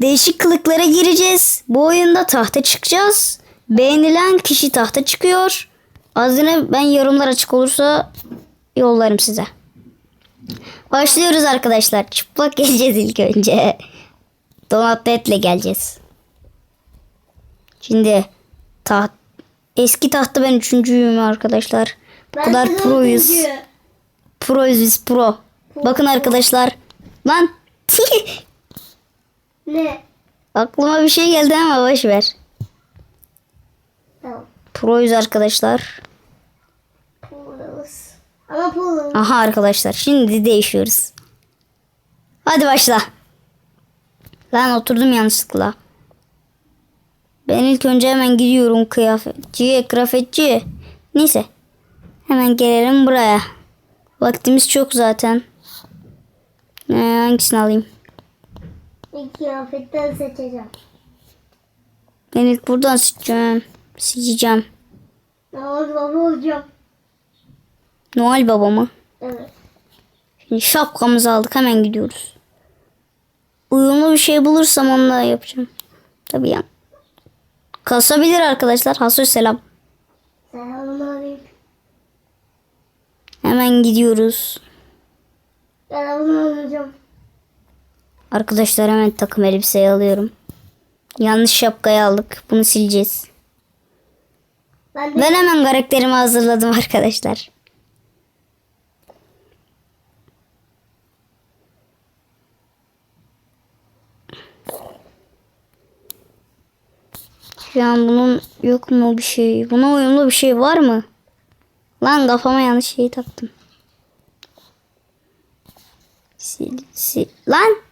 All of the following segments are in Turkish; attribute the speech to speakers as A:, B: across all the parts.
A: değişik kılıklara gireceğiz. Bu oyunda tahta çıkacağız. Beğenilen kişi tahta çıkıyor. Azine ben yorumlar açık olursa yollarım size. Başlıyoruz arkadaşlar. Çıplak geleceğiz ilk önce. Donatlı etle geleceğiz. Şimdi taht eski tahta ben üçüncüyüm arkadaşlar. Bu kadar proyuz. Proyuz biz pro. Bakın arkadaşlar. Lan
B: Ne?
A: aklıma bir şey geldi ama boş ver.
B: Tamam.
A: Proyuz arkadaşlar.
B: Pulus. Ama pulus.
A: Aha arkadaşlar şimdi değişiyoruz. Hadi başla. Lan oturdum yanlışlıkla. Ben ilk önce hemen gidiyorum kıyafetçiye, kıyafetçiye. Neyse. Hemen gelelim buraya. Vaktimiz çok zaten. Ee, hangisini alayım?
B: Kıyafetten seçeceğim.
A: Ben ilk buradan seçeceğim. Seçeceğim.
B: Oldu baba olacağım.
A: Noel Baba mı?
B: Evet.
A: Şimdi şapkamızı aldık hemen gidiyoruz. Uyumlu bir şey bulursam onunla yapacağım. Tabii ya. Kasabilir arkadaşlar. Hasır selam.
B: Selamünaleyküm.
A: Hemen gidiyoruz.
B: Ben bunu alacağım.
A: Arkadaşlar hemen takım elbiseyi alıyorum. Yanlış şapkayı aldık. Bunu sileceğiz.
B: Ben de
A: Ben hemen karakterimi hazırladım arkadaşlar. Şu an bunun yok mu bir şey? Buna uyumlu bir şey var mı? Lan kafama yanlış şeyi taktım. Sil, sil. Lan!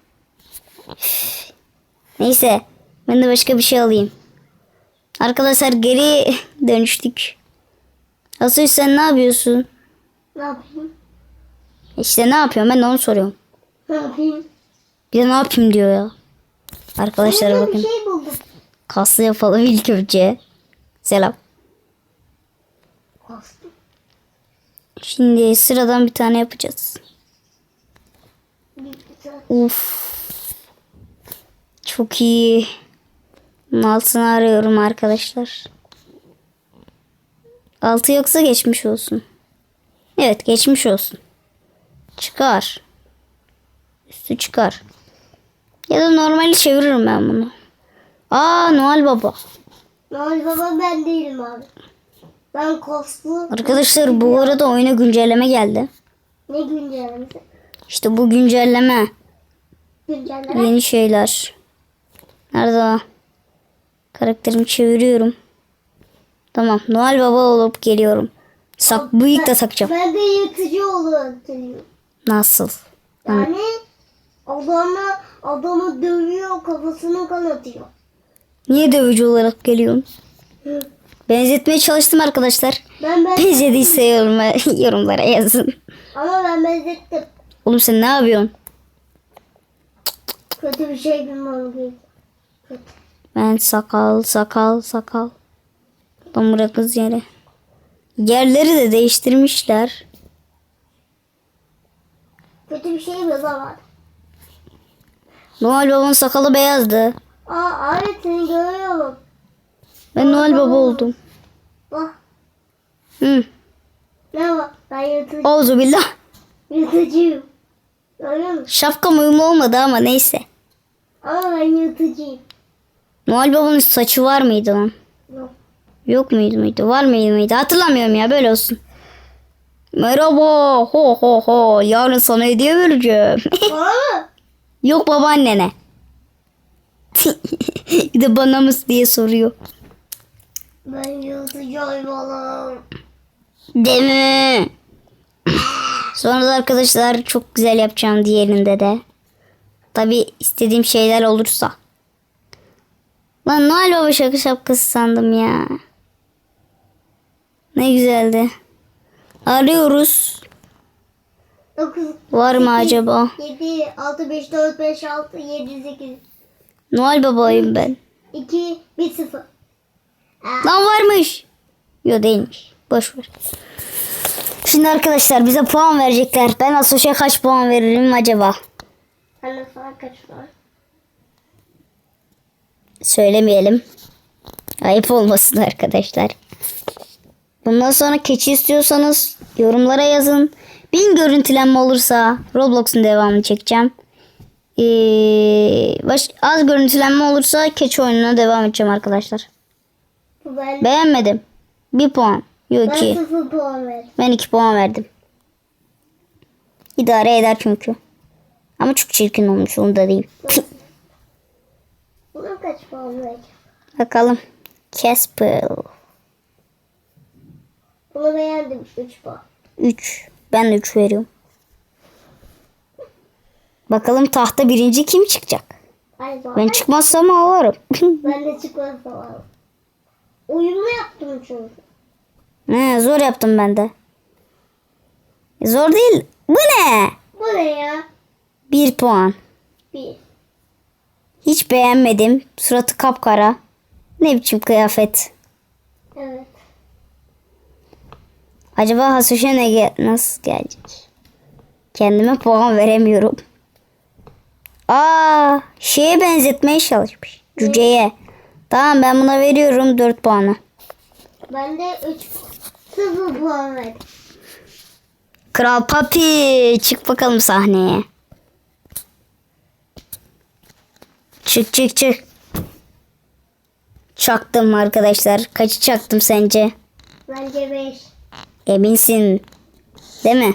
A: Neyse. Ben de başka bir şey alayım. Arkadaşlar geri dönüştük. Asıl sen ne yapıyorsun?
B: ne yapayım?
A: İşte ne yapıyorum ben de onu soruyorum.
B: Ne yapayım?
A: Bir de ne yapayım diyor ya. Arkadaşlara bakın.
B: bir şey buldum.
A: Kaslı yapalım ilk önce. Selam.
B: Kostüm.
A: Şimdi sıradan bir tane yapacağız. Uf. Çok iyi. Altını arıyorum arkadaşlar. Altı yoksa geçmiş olsun. Evet geçmiş olsun. Çıkar. Üstü çıkar. Ya da normali çeviririm ben bunu. Aa Noel Baba.
B: Noel baba ben değilim abi. Ben kostüm.
A: Arkadaşlar bu arada oyuna güncelleme geldi.
B: Ne güncellemesi?
A: İşte bu güncelleme.
B: Güncelleme.
A: Yeni şeyler. Nerede o? Karakterimi çeviriyorum. Tamam. Noel Baba olup geliyorum. Sak bıyık da takacağım.
B: Ben de yırtıcı geliyorum.
A: Nasıl?
B: Yani adamı, adamı dövüyor kafasını kanatıyor.
A: Niye dövücü olarak geliyorsun? Benzetmeye çalıştım arkadaşlar.
B: Ben ben
A: Benzediyse yoruma, yorumlara yazın.
B: ama ben benzettim.
A: Oğlum sen ne yapıyorsun?
B: Kötü bir şey bilmem gerekiyor.
A: Ben sakal sakal sakal. Lan bırak kız yere. Yerleri de değiştirmişler.
B: Kötü bir şey mi var?
A: Noel Baba'nın sakalı beyazdı.
B: Aa evet seni görüyorum.
A: Ben Noel Baba oldum.
B: Bak
A: Hı.
B: ne var? Ben yırtıcı,
A: Auzu billah.
B: yırtıcıyım.
A: Şapkam uyumlu olmadı ama neyse.
B: Ama ben yırtıcıyım.
A: Noel Baba'nın saçı var mıydı lan?
B: Yok.
A: Yok muydu muydu? Var mıydı mıydı? Hatırlamıyorum ya böyle olsun. Merhaba. Ho ho ho. Yarın sana hediye vereceğim. Yok babaannene. bir de bana mı diye soruyor.
B: Ben yırtıcı hayvanım.
A: Değil mi? Sonra da arkadaşlar çok güzel yapacağım diğerinde de. Tabi istediğim şeyler olursa. Lan Noel Baba şaka şapkası sandım ya. Ne güzeldi. Arıyoruz.
B: 9,
A: Var mı acaba?
B: 7, 6, 5, 4, 5, 6, 7, 8,
A: Noel Baba'yım ben.
B: 2, 1, 0.
A: Lan varmış. Yok değilmiş. Boş ver. Şimdi arkadaşlar bize puan verecekler. Ben Asoş'a kaç puan veririm acaba?
B: Falan kaç var?
A: Söylemeyelim. Ayıp olmasın arkadaşlar. Bundan sonra keçi istiyorsanız yorumlara yazın. Bin görüntülenme olursa Roblox'un devamını çekeceğim. Ee, baş, az görüntülenme olursa keçi oyununa devam edeceğim arkadaşlar.
B: Ben,
A: Beğenmedim. Bir puan. Yok
B: ben sıfır puan verdim.
A: Ben iki puan verdim. İdare eder çünkü. Ama çok çirkin olmuş onu da değil.
B: Buna kaç puan vereceğim?
A: Bakalım. Casper.
B: Bunu beğendim 3 puan.
A: 3. Ben de 3 veriyorum. Bakalım tahta birinci kim çıkacak?
B: Ay.
A: Ben çıkmazsam ağlarım.
B: Ben de çıkmazsa var. Uyumlu yaptım çünkü.
A: He, zor yaptım ben de. Zor değil. Bu ne?
B: Bu ne ya?
A: 1 puan.
B: Bir.
A: Hiç beğenmedim. Suratı kapkara. Ne biçim kıyafet.
B: Evet.
A: Acaba Hasuşa ne gel- nasıl gelecek? Kendime puan veremiyorum. Aa, şeye benzetmeye çalışmış. Cüceye. Tamam ben buna veriyorum 4 puanı.
B: Ben de 3 sıfır puan verdim.
A: Kral Papi çık bakalım sahneye. Çık çık çık. Çaktım arkadaşlar. Kaçı çaktım sence?
B: Bence 5.
A: Eminsin. Değil mi?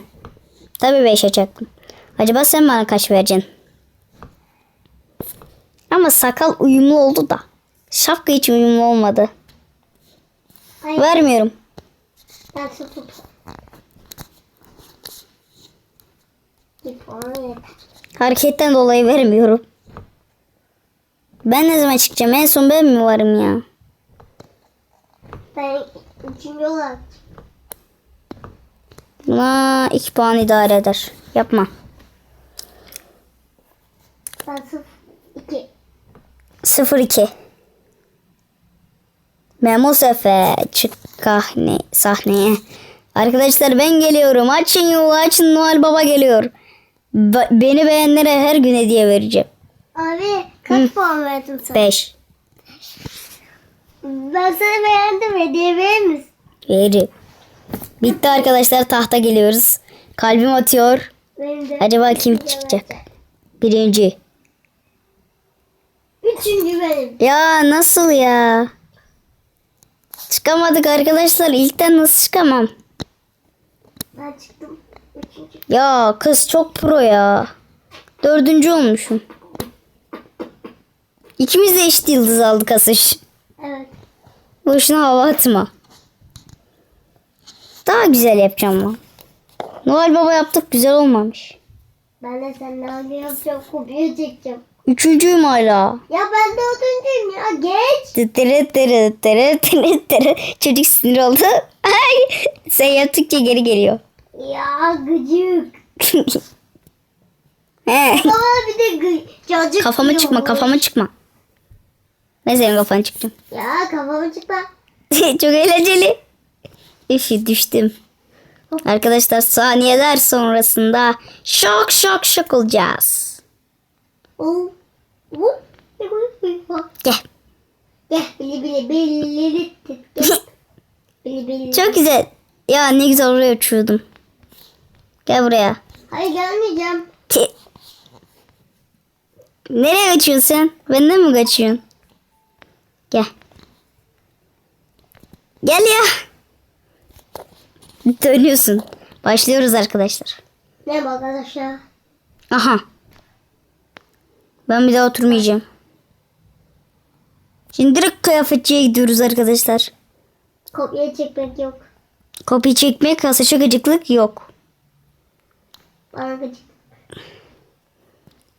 A: Tabii 5'e çaktım. Acaba sen bana kaç vereceksin? Ama sakal uyumlu oldu da. Şapka hiç uyumlu olmadı.
B: Hayır.
A: Vermiyorum.
B: Ben yeter.
A: Hareketten dolayı vermiyorum. Ben ne zaman çıkacağım? En son ben mi varım ya?
B: Ben üçüncü olarak
A: Buna 2 puan idare eder. Yapma.
B: ben sıfır iki.
A: 0-2. Memo Sefe çık kahne, sahneye. Arkadaşlar ben geliyorum. Açın yolu açın Noel Baba geliyor. Ba- beni beğenlere her gün hediye vereceğim.
B: Abi kaç puan verdin sen?
A: 5.
B: Ben seni beğendim hediye verir misin?
A: Veri. Bitti arkadaşlar tahta geliyoruz. Kalbim atıyor.
B: Benim de.
A: Acaba kim çıkacak? Birinci.
B: Üçüncü benim.
A: Ya nasıl ya? Çıkamadık arkadaşlar. İlkten nasıl çıkamam?
B: Ben çıktım. Üçüncü.
A: Ya kız çok pro ya. Dördüncü olmuşum. İkimiz de eşit yıldız aldık Asış.
B: Evet.
A: Boşuna hava atma. Daha güzel yapacağım lan. Noel Baba yaptık güzel olmamış.
B: Ben de seninle yapacağım. Kopya çekeceğim.
A: Üçüncüyüm hala.
B: Ya ben dördüncüyüm ya. Geç.
A: Tıtırı tırı tırı tırı tırı. Çocuk sinir oldu. Ay, sen yaptıkça geri geliyor.
B: Ya gıcık.
A: He.
B: Bana bir de gı cacık
A: Kafama çıkma kafama çıkma. Ne senin kafana çıktım.
B: Ya kafama çıkma.
A: Çok eğlenceli. Üf düştüm. Arkadaşlar saniyeler sonrasında şok şok şok olacağız. Gel.
B: Gel bili bili bili. Bili bili.
A: Çok güzel. Ya ne güzel oraya uçuyordum. Gel buraya.
B: Hayır gelmeyeceğim.
A: Nereye kaçıyorsun sen? Benden mi kaçıyorsun? Gel. Gel ya. Dönüyorsun. Başlıyoruz arkadaşlar.
B: Ne arkadaşlar.
A: Aha. Ben bir daha oturmayacağım. Şimdi direkt kıyafetçiye gidiyoruz arkadaşlar.
B: Kopya çekmek yok.
A: Kopya çekmek, kasa gıcıklık yok.
B: Bana gıcık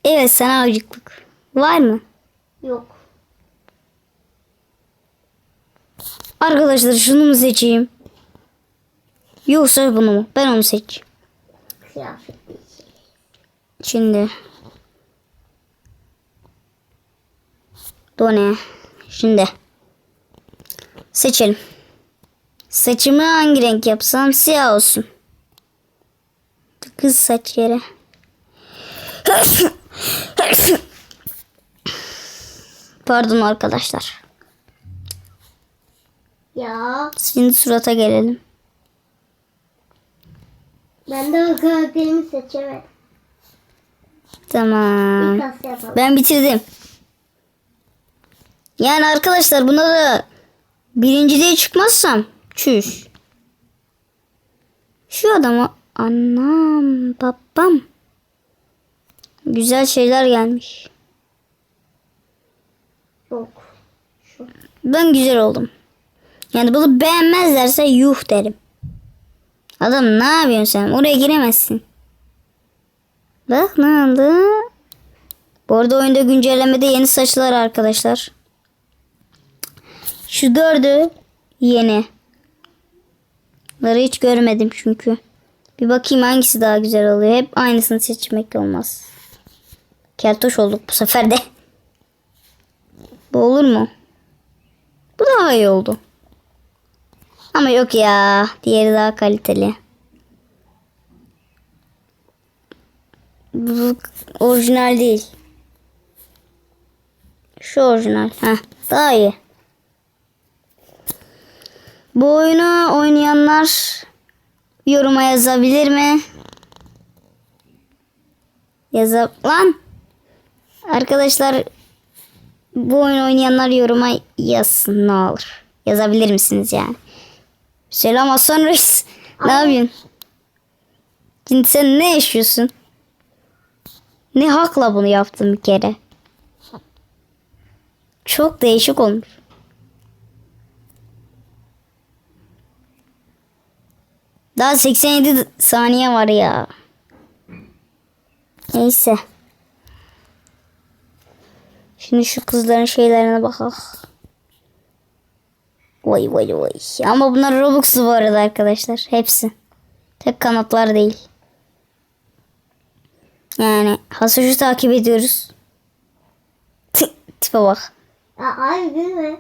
A: Evet sana gıcıklık. Var mı?
B: yok.
A: Arkadaşlar şunu mu seçeyim? Yoksa bunu mu? Ben onu seç.
B: Kıyafet.
A: Şimdi. Done. Şimdi. Seçelim. Saçımı hangi renk yapsam siyah olsun. Kız saç yere. Pardon arkadaşlar.
B: Ya
A: Şimdi surata gelelim.
B: ben de o karakterimi seçemedim.
A: Tamam. Ben bitirdim. Yani arkadaşlar buna da birinci diye çıkmazsam çüş. Şu adama anam babam. Güzel şeyler gelmiş.
B: Yok. Şu.
A: Ben güzel oldum. Yani bunu beğenmezlerse yuh derim. Adam ne yapıyorsun sen? Oraya giremezsin. Bak ne oldu? Bu arada oyunda güncellemede yeni saçlar arkadaşlar. Şu dördü yeni. Bunları hiç görmedim çünkü. Bir bakayım hangisi daha güzel oluyor. Hep aynısını seçmek olmaz. Keltoş olduk bu sefer de. Bu olur mu? Bu daha iyi oldu. Ama yok ya. Diğeri daha kaliteli. Bu orijinal değil. Şu orijinal. Heh, daha iyi. Bu oyunu oynayanlar yoruma yazabilir mi? Yazab lan. Arkadaşlar bu oyunu oynayanlar yoruma yazsın ne olur. Yazabilir misiniz yani? Selam Hasan Reis. Ne yapıyorsun? Şimdi sen ne yaşıyorsun? Ne hakla bunu yaptın bir kere? Çok değişik olmuş. Daha 87 saniye var ya. Neyse. Şimdi şu kızların şeylerine bakalım. Vay vay vay. Ama bunlar Robux'lu bu arada arkadaşlar. Hepsi. Tek kanatlar değil. Yani Hasoş'u takip ediyoruz. Tı, Tipe bak.
B: Ay mi?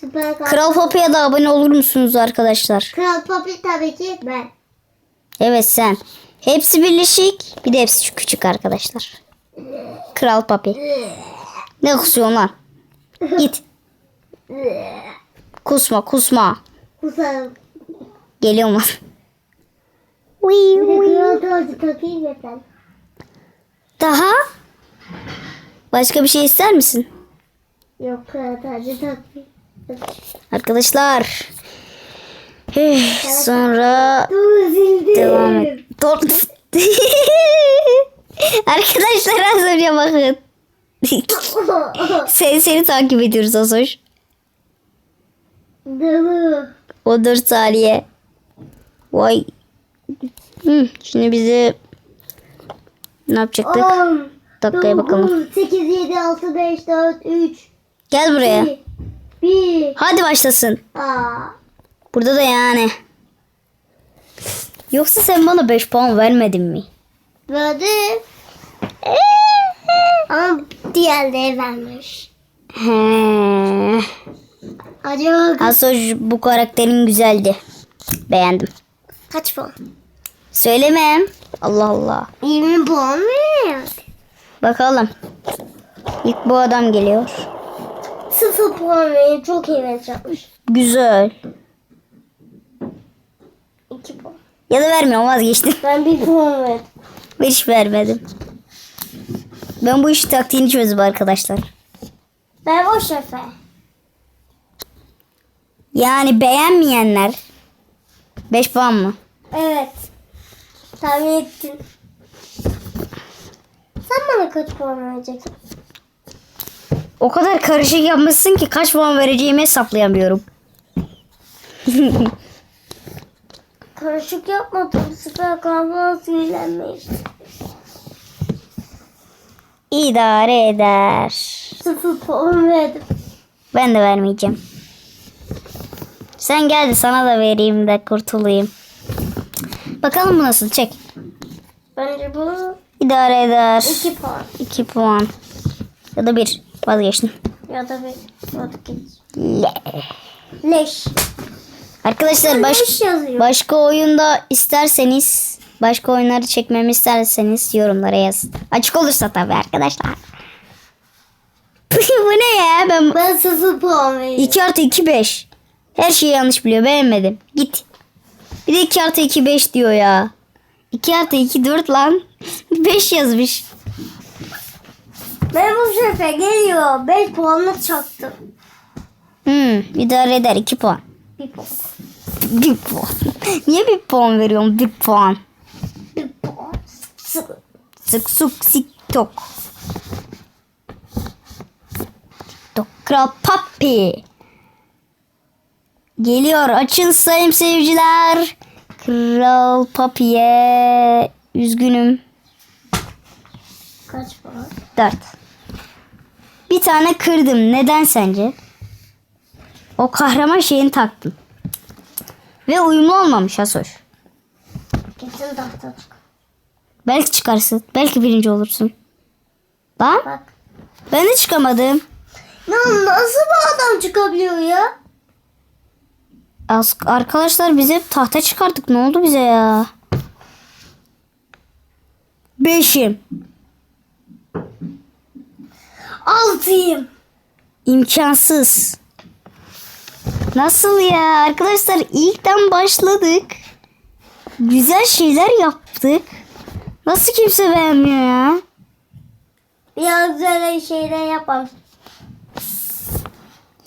B: Süper Kral.
A: Poppy'ye da abone olur musunuz arkadaşlar?
B: Kral Poppy tabii ki ben.
A: Evet sen. Hepsi birleşik. Bir de hepsi küçük arkadaşlar. Kral Poppy. Ne kusuyorsun lan? Git. Kusma kusma.
B: Kusarım.
A: Geliyor mu? Daha? Başka bir şey ister misin?
B: Yok tacı takayım.
A: Arkadaşlar. Eh, Sonra devam et. Arkadaşlar az önce bakın. seni, seni takip ediyoruz Asoş. O 4 saniye. Vay. Hı, şimdi bizi ne yapacaktık?
B: 10.
A: Dakikaya bakalım.
B: 8, 7, 6, 5, 4, 3,
A: Gel buraya.
B: 1.
A: Hadi başlasın.
B: Aa.
A: Burada da yani. Yoksa sen bana 5 puan vermedin mi?
B: Verdi. Ama diğerleri vermiş.
A: He.
B: Acaba
A: Aslında bu karakterin güzeldi. Beğendim.
B: kaç puan?
A: Söylemem. Allah Allah.
B: 20 puan mı?
A: Bakalım. İlk bu adam geliyor.
B: 0 puan verip çok iyi mesaj yapmış.
A: Güzel.
B: 2 puan.
A: Ya da vermiyorum vazgeçtim.
B: Ben 1 puan verdim.
A: Ben hiç vermedim. Ben bu işi taktiğini çözdüm arkadaşlar.
B: Ben o şefe.
A: Yani beğenmeyenler 5 puan mı?
B: Evet. Tahmin ettin. Sen bana kaç puan vereceksin?
A: O kadar karışık yapmışsın ki kaç puan vereceğimi hesaplayamıyorum.
B: Karışık yapmadım. Süper kahraman sinirlenmiş.
A: İdare eder.
B: 0 puan verdim.
A: Ben de vermeyeceğim. Sen gel de sana da vereyim de kurtulayım. Bakalım bu nasıl çek.
B: Bence bu
A: İdare eder.
B: 2 puan.
A: 2 puan. Ya da 1. Vazgeçtim.
B: Ya da 1. Ya da geç.
A: Le.
B: Leş.
A: Arkadaşlar baş,
B: Leş yazıyor.
A: başka oyunda isterseniz başka oyunları çekmemi isterseniz yorumlara yazın. Açık olursa tabii arkadaşlar. ben
B: Ben sıfır puan veriyorum.
A: 2 artı 2 5. Her şeyi yanlış biliyor. Beğenmedim. Git. Bir de 2 artı 2 5 diyor ya. 2 artı 2 4 lan. 5 yazmış.
B: Ben bu sefer geliyor. 5 puanla çaktım.
A: Hmm, idare eder 2 puan.
B: Bir puan.
A: 1 puan. Niye 1 puan veriyorum? 1 puan.
B: Bir puan. Sıfır.
A: Sık sık sik tok. Tok kral papi. Geliyor açın sayın seyirciler. Kral papiye üzgünüm.
B: Kaç puan?
A: Dört. Bir tane kırdım. Neden sence? O kahraman şeyini taktım. Ve uyumlu olmamış Asoş.
B: Kesin tahta.
A: Belki çıkarsın. Belki birinci olursun. Lan
B: Bak.
A: ben de çıkamadım.
B: Ya nasıl bir adam çıkabiliyor ya?
A: Arkadaşlar biz hep tahta çıkardık. Ne oldu bize ya? Beşim.
B: Altıyım.
A: İmkansız. Nasıl ya? Arkadaşlar ilkten başladık. Güzel şeyler yaptık. Nasıl kimse beğenmiyor ya?
B: Biraz böyle şeyler yapalım.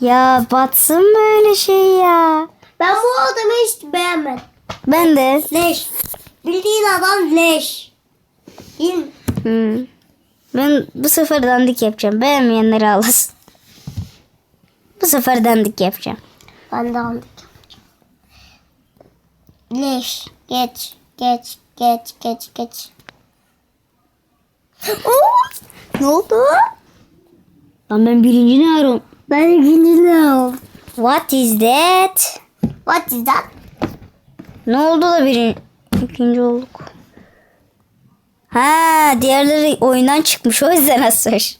A: Ya batsın böyle şey ya.
B: Ben bu adamı hiç beğenmedim.
A: Ben de.
B: Leş. Bildiğin adam leş. Değil mi?
A: Hmm. Ben bu sefer dandik yapacağım. Beğenmeyenleri ağlasın. Bu sefer dandik yapacağım.
B: Ben de aldık. Leş. Geç. Geç. Geç. Geç. Geç.
A: Ne oldu? Lan ben birinci ne arıyorum?
B: Ben ikinci ne oldum?
A: What is that?
B: What is that?
A: Ne oldu da birinci? İkinci olduk. Ha diğerleri oyundan çıkmış o yüzden asır.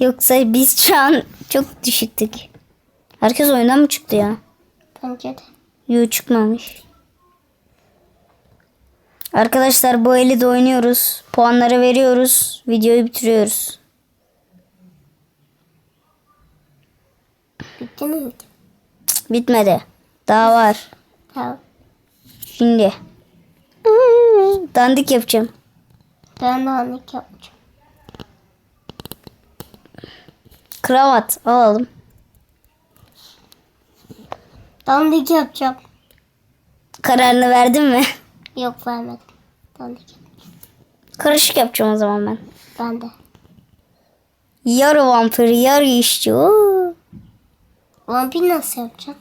A: Yoksa biz şu an çok düşüktük. Herkes oyundan mı çıktı ya?
B: Bence de.
A: Yok çıkmamış. Arkadaşlar bu eli de oynuyoruz. Puanları veriyoruz. Videoyu bitiriyoruz.
B: Bitti mi?
A: Bitmedi. Daha var.
B: Tamam.
A: Şimdi. Dandik yapacağım.
B: Ben de anlık yapacağım.
A: Kravat alalım.
B: Dandik yapacağım.
A: Kararını verdin mi?
B: Yok vermedim. Dandik
A: Karışık yapacağım o zaman ben.
B: Ben de.
A: Yarı vampir, yarı işçi. Oo.
B: Vampir nasıl yapacağım?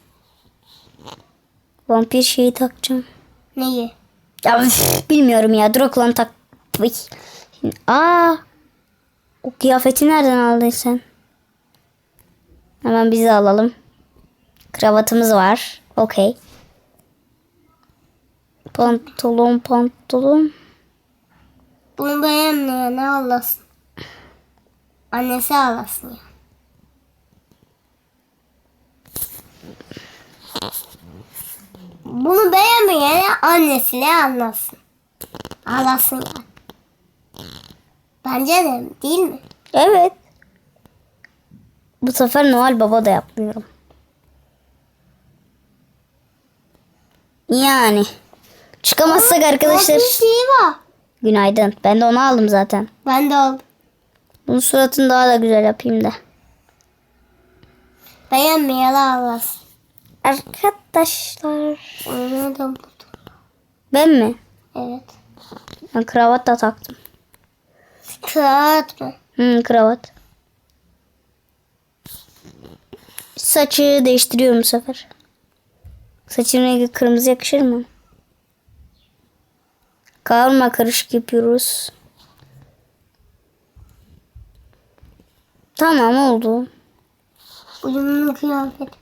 A: Vampir şeyi takacağım.
B: Neyi?
A: Ya üf, bilmiyorum ya. Dur okulun tak. Uy. Şimdi, aa. O kıyafeti nereden aldın sen? Hemen bizi alalım. Kravatımız var. Okey. Pantolon pantolon.
B: Bunu beğenmeyen ne ağlasın? Annesi ağlasın ya. Bunu beğenmeyen annesi ne anlasın? Ağlasın ya. Bence de değil mi?
A: Evet. Bu sefer Noel Baba da yapmıyorum. Yani. Çıkamazsak arkadaşlar.
B: Var.
A: Günaydın. Ben de onu aldım zaten.
B: Ben de aldım.
A: Bunun suratını daha da güzel yapayım da.
B: Beğenmeyen ağlasın.
A: Arkadaşlar.
B: Onu da buldum.
A: Ben mi?
B: Evet.
A: Ben kravat da taktım.
B: Kağıt mı?
A: Hı, kravat. Saçı değiştiriyorum bu sefer. Saçın rengi kırmızı yakışır mı? Karma karışık yapıyoruz. Tamam oldu.
B: Uyumlu kıyafet.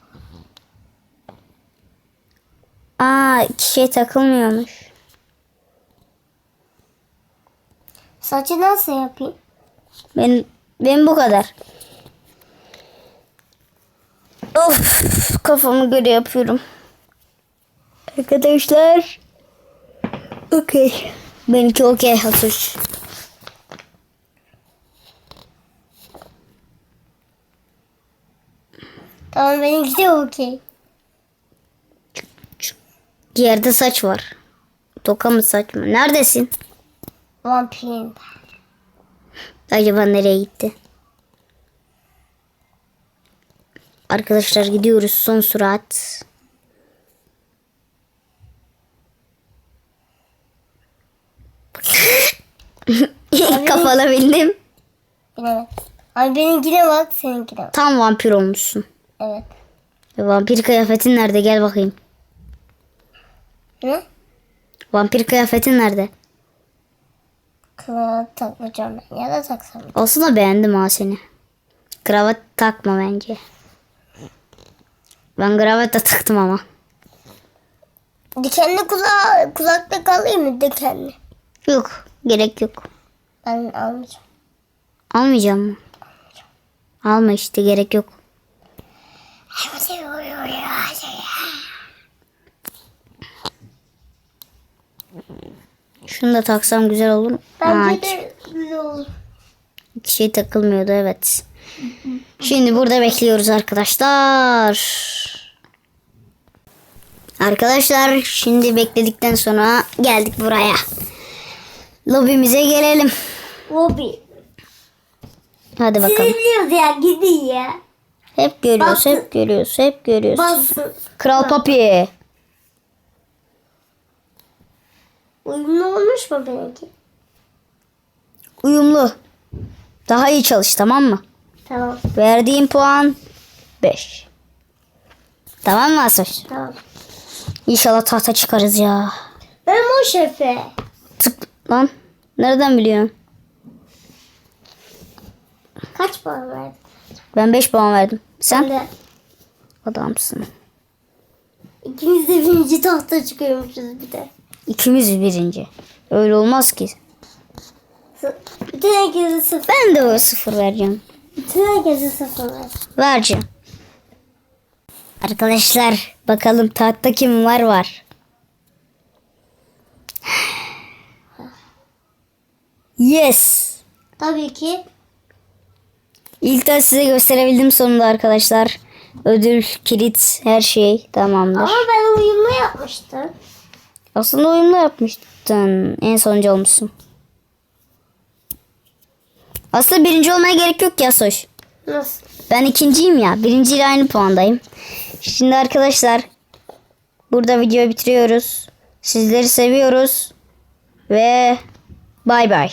A: Aa iki şey takılmıyormuş.
B: Saçı nasıl yapayım?
A: Ben, ben bu kadar. Of kafamı göre yapıyorum. Arkadaşlar. Okey. Benimki okey hazır.
B: Ama benimki de okey.
A: Yerde saç var. Toka mı saç mı? Neredesin?
B: Vampirin.
A: Acaba nereye gitti? Arkadaşlar gidiyoruz son sürat. Kafana bildim.
B: Evet. Abi benimkine bak seninkine bak.
A: Tam vampir olmuşsun.
B: Evet.
A: Vampir kıyafetin nerede? Gel bakayım.
B: Ne?
A: Vampir kıyafetin nerede?
B: Kravat takmayacağım ben. Ya da taksam.
A: Aslında beğendim ha seni. Kravat takma bence. Ben kravat da taktım ama.
B: Dikenli kulağı, kulakta kalayım mı dikenli?
A: Yok. Gerek yok.
B: Ben almayacağım.
A: Almayacağım mı? Alma işte gerek yok. Şunu da taksam güzel olur mu? Aa,
B: Bence de güzel olur.
A: iki şey takılmıyordu evet. Şimdi burada bekliyoruz arkadaşlar. Arkadaşlar şimdi bekledikten sonra geldik buraya. Lobimize gelelim.
B: Lobby.
A: Hadi bakalım.
B: biliyoruz ya gidin ya.
A: Hep görüyoruz,
B: Bastı.
A: hep görüyoruz, hep görüyoruz.
B: Basın.
A: Kral Papi.
B: Uyumlu olmuş mu benimki?
A: Uyumlu. Daha iyi çalış tamam mı?
B: Tamam.
A: Verdiğim puan 5. Tamam mı Asaş?
B: Tamam.
A: İnşallah tahta çıkarız ya.
B: Ben o şefe.
A: Tık lan. Nereden biliyorsun?
B: Kaç puan verdin?
A: Ben 5 puan verdim.
B: Ben
A: Sen
B: de.
A: adamsın.
B: İkimiz de birinci tahta çıkıyormuşuz bir de.
A: İkimiz birinci. Öyle olmaz ki.
B: Herkese sıfır.
A: Ben de o sıfır vereceğim.
B: Herkese sıfır ver.
A: Vereceğim. Arkadaşlar bakalım tahtta kim var var. Yes.
B: Tabii ki.
A: İlk de size gösterebildim sonunda arkadaşlar. Ödül, kilit, her şey tamamdır.
B: Ama ben uyumlu yapmıştım.
A: Aslında uyumlu yapmıştın. En sonuncu olmuşsun. Aslında birinci olmaya gerek yok ya Soş.
B: Nasıl?
A: Ben ikinciyim ya. Birinciyle aynı puandayım. Şimdi arkadaşlar burada videoyu bitiriyoruz. Sizleri seviyoruz. Ve bay bay.